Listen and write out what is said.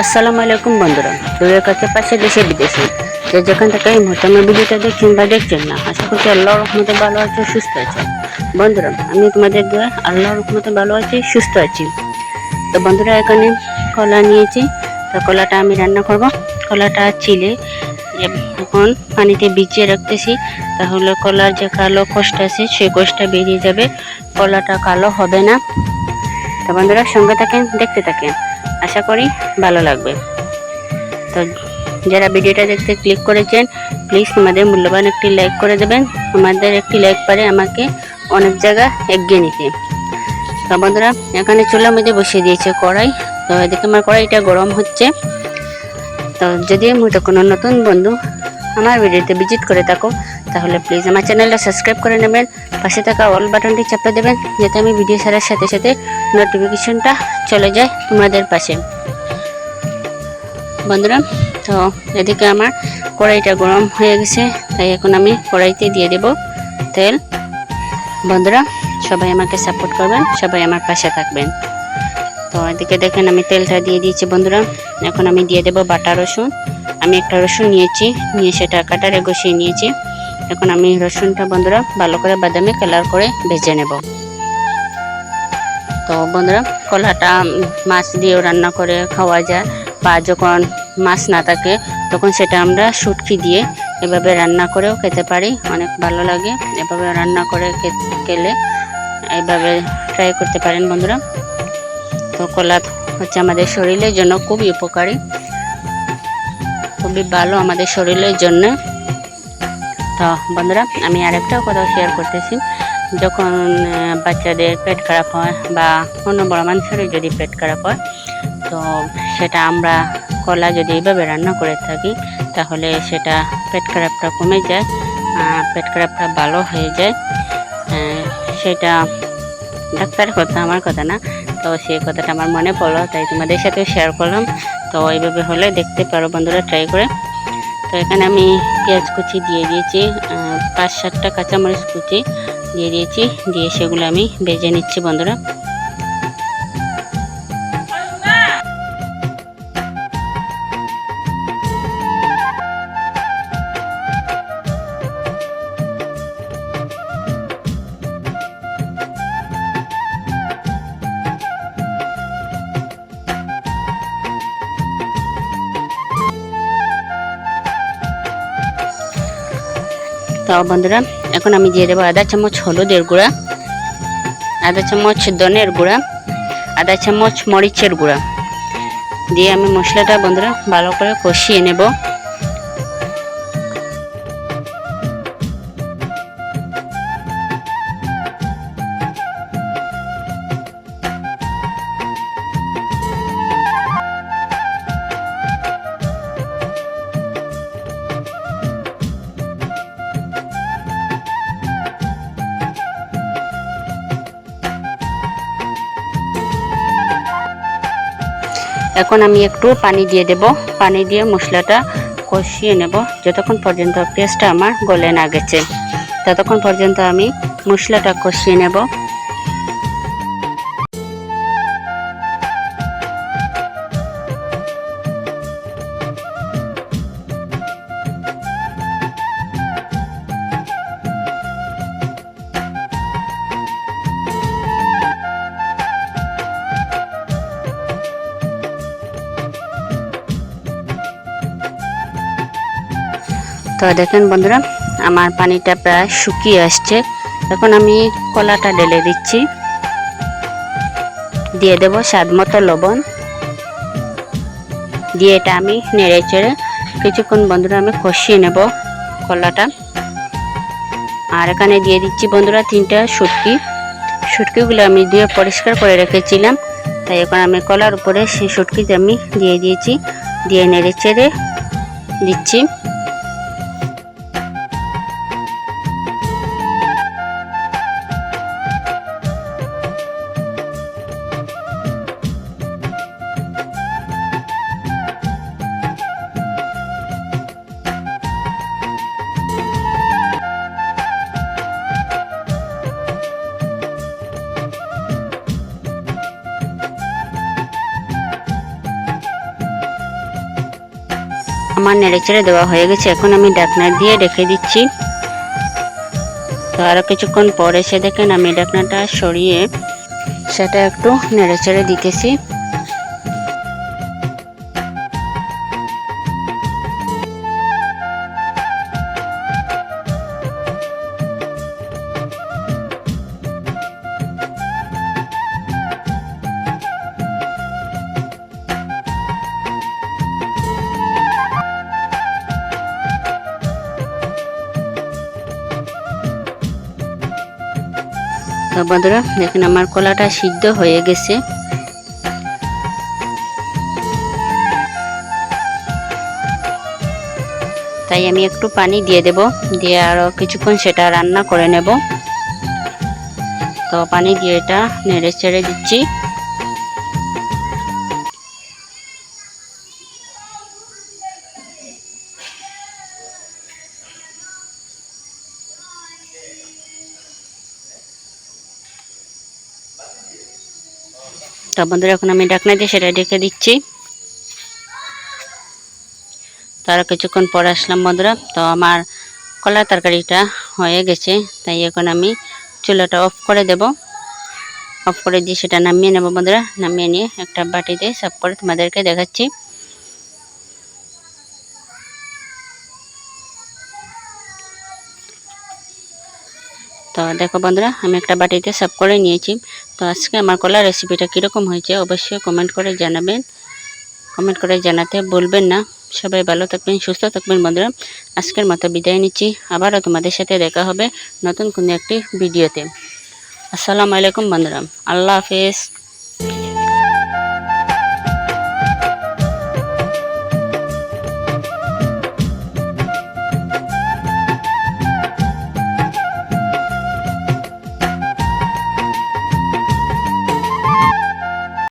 আসসালামু আলাইকুম বন্ধুরা। দূরের কাছে, পাশে দেশে, বিদেশে। যে যেখান থেকে এই মুহূর্তে আমার ভিডিওটা দেখছেন বা দেখছেন না, আশা করছি আল্লাহর রহমতে ভালো আছে, সুস্থ আছে। বন্ধুরা, আমি তোমাদের দোয়া আল্লাহর রহমতে ভালো আছি, সুস্থ আছি। তো বন্ধুরা, এখানে কলা নিয়েছি। তো কলাটা আমি রান্না করব। কলাটা চিলে এখন পানিতে ভিজিয়ে রাখতেছি, তাহলে কলার যে কালো কোষটা আছে, সেই কোষটা বেরিয়ে যাবে। কলাটা কালো হবে না। তো বন্ধুরা সঙ্গে থাকেন, দেখতে থাকেন। আশা করি ভালো লাগবে। তো যারা ভিডিওটা দেখতে ক্লিক করেছেন প্লিজ তোমাদের মূল্যবান একটি লাইক করে দেবেন। তোমাদের একটি লাইক পারে আমাকে অনেক জায়গা এগিয়ে নিতে। তো বন্ধুরা, এখানে চুলার মধ্যে বসিয়ে দিয়েছে কড়াই। তো এদিকে আমার কড়াইটা গরম হচ্ছে। তো যদি এই কোনো নতুন বন্ধু আমার ভিডিওতে ভিজিট করে থাকো তাহলে প্লিজ আমার চ্যানেলটা সাবস্ক্রাইব করে নেবেন, পাশে থাকা অল বাটনটি চাপে দেবেন, যাতে আমি ভিডিও ছাড়ার সাথে সাথে নোটিফিকেশনটা চলে যায় তোমাদের পাশে। বন্ধুরা, তো এদিকে আমার কড়াইটা গরম হয়ে গেছে, তাই এখন আমি কড়াইতে দিয়ে দেব তেল। বন্ধুরা, সবাই আমাকে সাপোর্ট করবেন, সবাই আমার পাশে থাকবেন। তো এদিকে দেখেন আমি তেলটা দিয়ে দিয়েছি বন্ধুরা, এখন আমি দিয়ে দেব বাটা রসুন। আমি একটা রসুন নিয়েছি, নিয়ে সেটা কাটারে বসিয়ে নিয়েছি। এখন আমি রসুনটা বন্ধুরা ভালো করে বাদামি কালার করে ভেজে নেব। তো বন্ধুরা কলাটা মাছ দিয়েও রান্না করে খাওয়া যায় বা যখন মাছ না থাকে তখন সেটা আমরা শুটকি দিয়ে এভাবে রান্না করেও খেতে পারি, অনেক ভালো লাগে। এভাবে রান্না করে খেলে এভাবে ট্রাই করতে পারেন বন্ধুরা। তো কলা হচ্ছে আমাদের শরীরের জন্য খুবই উপকারী, খুবই ভালো আমাদের শরীরের জন্য। তো বন্ধুরা, আমি আরেকটাও কথা শেয়ার করতেছি। যখন বাচ্চাদের পেট খারাপ হয় বা অন্য বড় মানুষেরই যদি পেট খারাপ হয়, তো সেটা আমরা কলা যদি এইভাবে রান্না করে থাকি, তাহলে সেটা পেট খারাপটা কমে যায় পেট খারাপটা ভালো হয়ে যায়। সেটা ডাক্তারের কথা আমার কথা না, তো সেই কথাটা আমার মনে পড়ল, তাই তোমাদের সাথেও শেয়ার করলাম। তো এইভাবে হলে দেখতে পারো বন্ধুরা ট্রাই করে। তো এখানে আমি পেঁয়াজ কুচি দিয়ে দিয়েছি পাঁচ সাতটা কাঁচামরিচ কুচি দিয়ে দিয়েছি, দিয়ে সেগুলো আমি ভেজে নিচ্ছি বন্ধুরা। তো বন্ধুরা, এখন আমি দিয়ে দেবো আধা চামচ, হলুদের গুঁড়া আধা চামচ, ধনের গুঁড়া আধা চামচ, মরিচের গুঁড়া। দিয়ে আমি মশলাটা বন্ধুরা ভালো করে কষিয়ে নেব। এখন আমি একটু পানি দিয়ে দেব। পানি দিয়ে মশলাটা কষিয়ে নেব। যতক্ষণ পর্যন্ত পেঁয়াজটা আমার গলে না গেছে, ততক্ষণ পর্যন্ত আমি মশলাটা কষিয়ে নেব। তো দেখেন বন্ধুরা, আমার পানিটা প্রায় শুকিয়ে আসছে। এখন আমি কলাটা ঢেলে দিচ্ছি। দিয়ে দেব স্বাদ মতো লবণ। দিয়ে এটা আমি নেড়ে চেড়ে কিছুক্ষণ বন্ধুরা আমি কষিয়ে নেব কলাটা। আর এখানে দিয়ে দিচ্ছি বন্ধুরা তিনটা শুটকি। শুটকিগুলো আমি দিয়ে পরিষ্কার করে রেখেছিলাম। তাই এখন আমি কলার উপরে সেই শুটকিতে আমি দিয়ে দিয়েছি। দিয়ে নেড়ে চেড়ে দিচ্ছি। আমার নেড়েচেড়ে দেওয়া হয়ে গেছে। এখন আমি ডাকনা দিয়ে রেখে দিচ্ছি। তো আরও কিছুক্ষণ পরে এসে দেখেন আমি ডাকনাটা সরিয়ে সেটা একটু নেড়েচেড়ে দিতেছি। বন্ধুরা, দেখুন আমার কলাটা সিদ্ধ হয়ে গেছে। তাই আমি একটু পানি দিয়ে দেব, দিয়ে আরও কিছুক্ষণ সেটা রান্না করে নেব। তো পানি দিয়ে এটা নেড়ে ছেড়ে দিচ্ছি। তো বন্ধুরা, এখন আমি ডাকনা দিয়ে সেটা ঢেকে দিচ্ছি। তারা কিছুক্ষণ পরে আসলাম বন্ধুরা, তো আমার কলা তরকারিটা হয়ে গেছে, তাই এখন আমি চুলাটা অফ করে দেব। অফ করে দিয়ে সেটা নামিয়ে নেব বন্ধুরা, নামিয়ে নিয়ে একটা বাটিতে সাফ করে তোমাদেরকে দেখাচ্ছি। তো দেখো বন্ধুরা, আমি একটা বাটিতে সার্ভ করে নিয়েছি। তো আজকে আমার কলার রেসিপিটা কীরকম হয়েছে অবশ্যই কমেন্ট করে জানাবেন। কমেন্ট করে জানাতে বলবেন না। সবাই ভালো থাকবেন, সুস্থ থাকবেন বন্ধুরা। আজকের মতো বিদায় নিচ্ছি। আবারও তোমাদের সাথে দেখা হবে নতুন কোনো একটি ভিডিওতে। আসসালামু আলাইকুম বন্ধুরা। আল্লাহ হাফেজ।